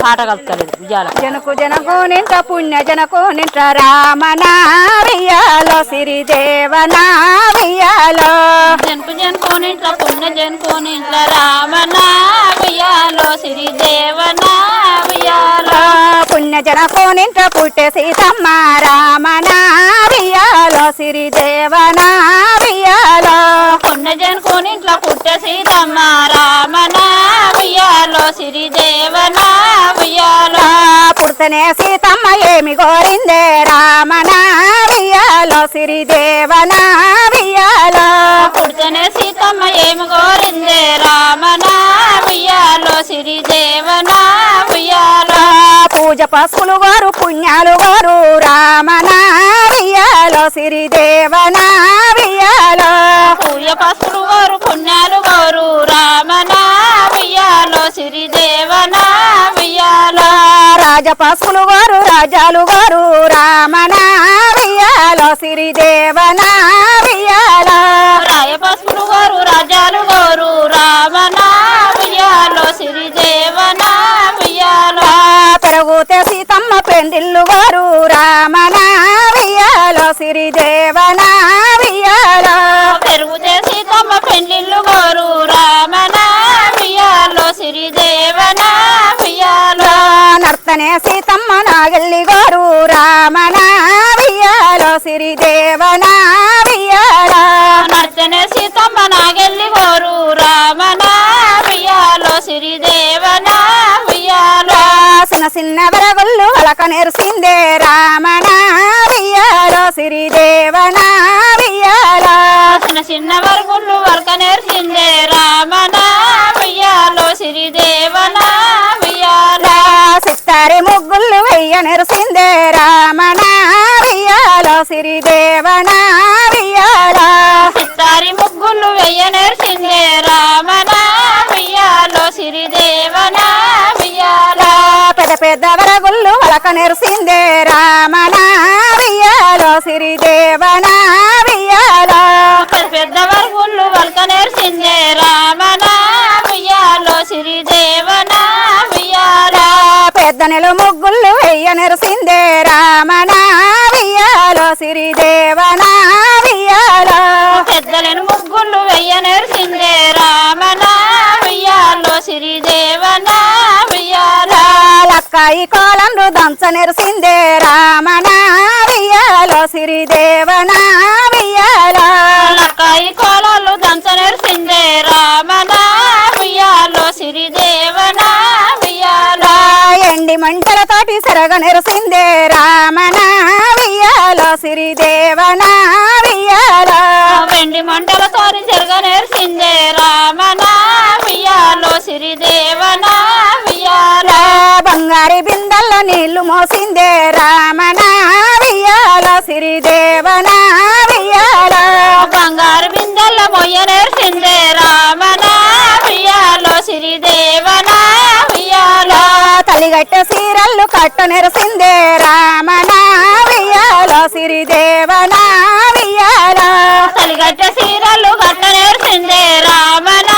పాట కలుపుతలేదు ఉయ్యాల. జనకు జనకు నింట పుణ్య జనకు నింట రామన వియ్యాలో సిరిదేవన వియ్యాలో జనకు జనుకోనింట్ల పుణ్య జనుకోనింట్ల రామన ఉయ్యాలో శ్రీదేవన ఉయ్యాలో పుణ్య జనకు నింట పుట్టే సీతమ్మ రామన వియ్యాలో సిరిదేవన వియ్యాలో పుణ్య జనుకోనింట్ల పుట్ట సీతమ్మ రామన ఉయ్యాలో శ్రీదేవన ఉయ్యాలో పుడితేనే సీతమ్మ ఏమి కోరిందే? రామన వియ్యాలో సిరిదేవన వియ్యాలో పుడితేనే సీతమ్మ ఏమి కోరిందే? రామన ఉయ్యాలో శ్రీదేవన ఉయ్యాలో పూజ పసుపులు వారు పుణ్యాలు వారు రామన వియ్యాలో సిరిదేవన వియ్యాలో పూయ పసులు వారు పుణ్యాలు గోరు రాజ పసుపులు వారు రాజాలు వారు రామన వియ్యాలో సిరిదేవన వియ్యాలో రాయ పసులు గోరు రాజాలు గోరు రామన ఉయ్యాలో శ్రీదేవన ఉయ్యాలో పెరుగుతే సీతమ్మ పెండిల్లు వారు రామన వియ్యాలో నర్తనే సీతమ్మ నాగల్లి గోరు రామన వియ్యాలో సిరిదేవన వియ్యాలో నర్తనే సీతమ్మ నాగెల్లి గోరు రామన ఉయ్యాలో శ్రీదేవన ఉయ్యాలో చిన్న చిన్న బరగుళ్ళు అలక నెరిసిందే రామన వియ్యాలో సిరిదేవన వియ్యాలో చిన్న చిన్న నెరిసిందే రామన వియ్యాలో సిరిదేవన వియ్యాలో చిత్తారి ముగ్గులు వెయ్య నేర్చిందే రామన ఉయ్యాలో శ్రీదేవన ఉయ్యాలో పెద్ద పెద్ద వరగుళ్ళు అలక నెరిసిందే. పెద్ద నెల ముగ్గుళ్ళు వెయ్య నెరిసిందే రామన వియ్యాలో సిరిదేవన వియ్యాలో పెద్దలను ముగ్గులు వెయ్య నేర్చిందే రామన ఉయ్యాలో లక్కాయి కోలండు దంచ నెరిసిందే రామన వియ్యాలో సిరిదేవన వియ్యాలో లక్కాయి కోలాలు దంచ నేర్చిందే రామన ఉయ్యాలో శ్రీదేవన ఉయ్యాలో ఎండి మంటలతోటి సరగ నెరిసిందే రామన వియ్యాలో సిరిదేవన వియ్యాలో వెండి మంటలతో చెరగ నేర్చిందే రామన ఉయ్యాలో బంగారి బిందెల్లో నీళ్ళు మోసిందే రామన వియ్యాలో సిరిదేవన వియ్యాలో బంగారు బిందెల్ల మొయ్య నేర్చిందే రామన శ్రీదేవన ఉయ్యాలో తలిగట్ట సీరల్లు కట్ట నెరసిందే రామన వియ్యాలో సిరిదేవన వియ్యాలో తలిగట్ట సీరలు గట్ట నేర్చిందే రామన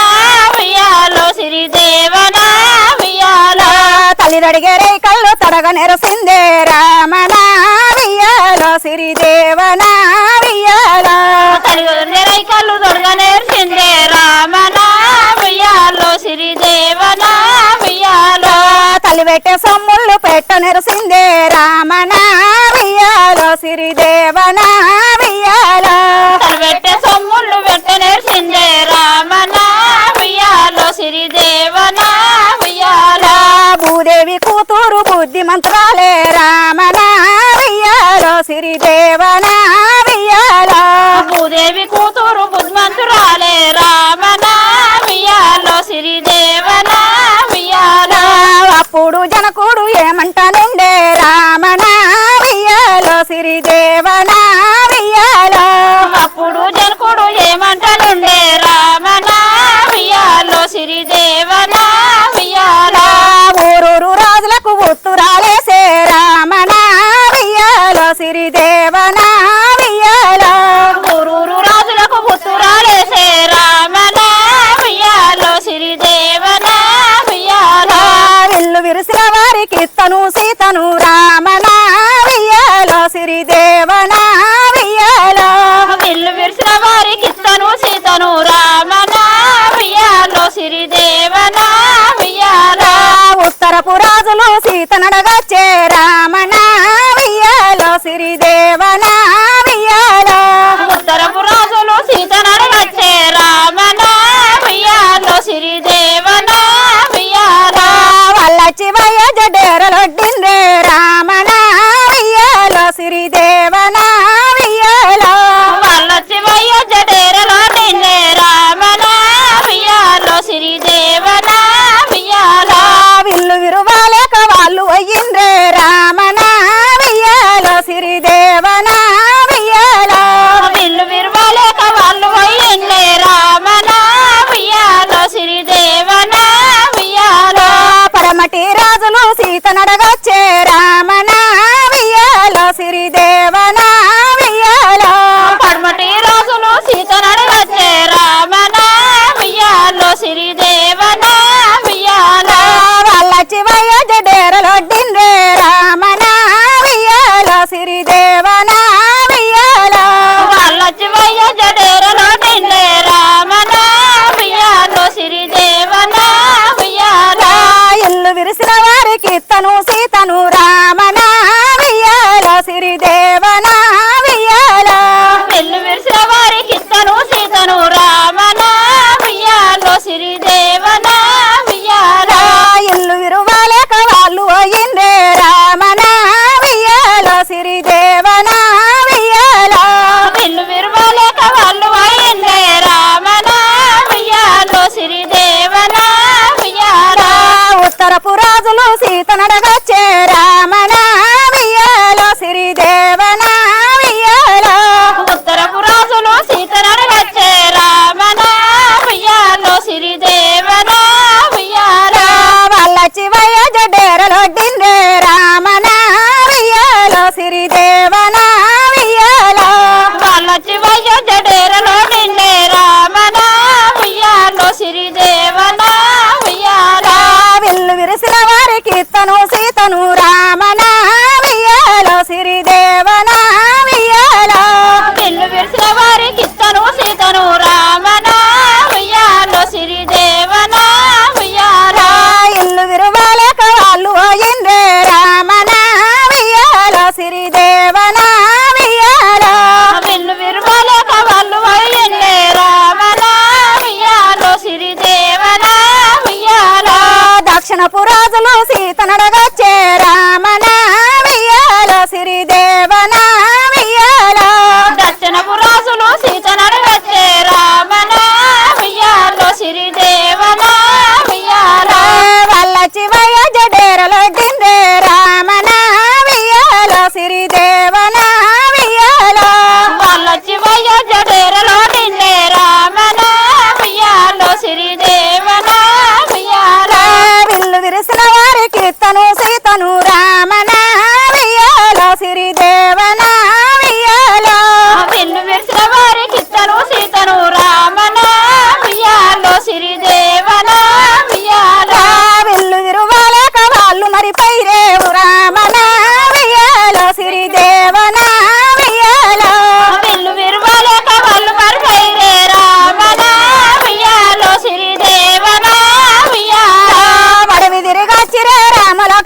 ఉయ్యాలో శ్రీదేవన ఉయ్యాలో తల్లిదడిగే రేకళ్ళు తడగ నెరసిందే రామన వియ్యాలో పెట్టే సొమ్ముళ్ళు పెట్ట నెరసిందే రామన వియ్యాలో సిరిదేవన వియ్యాలో సొమ్ముళ్ళు పెట్ట నేర్చిందే రామన ఉయ్యాలో శ్రీదేవన ఉయ్యాలో భూదేవి కూతురు బుద్ధి సీతనడగా చేరా. సీతనడగా చేర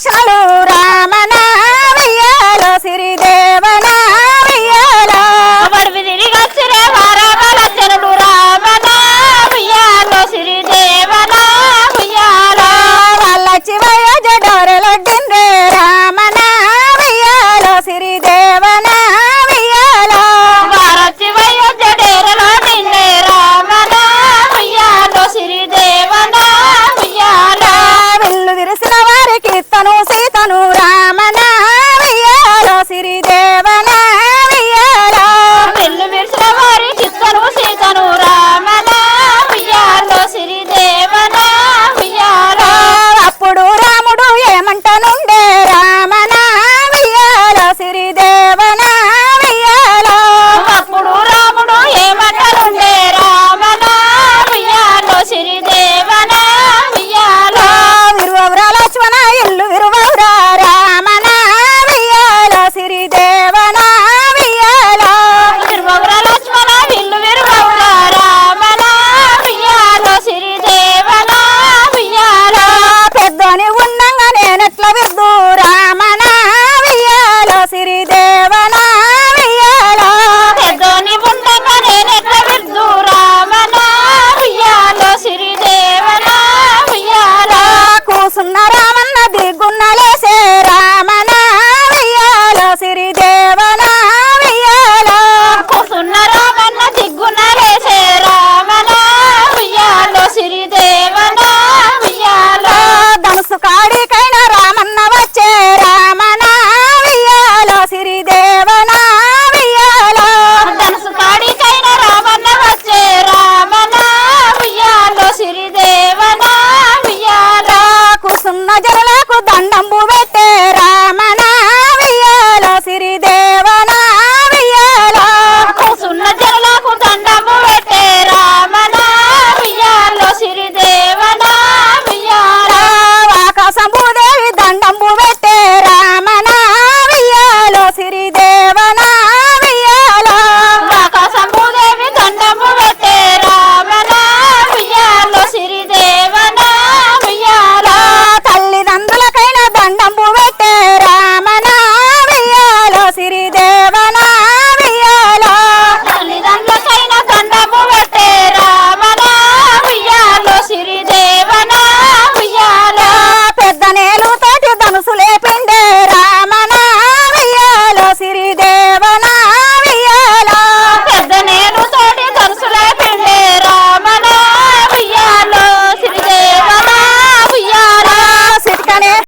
సిరిదేవన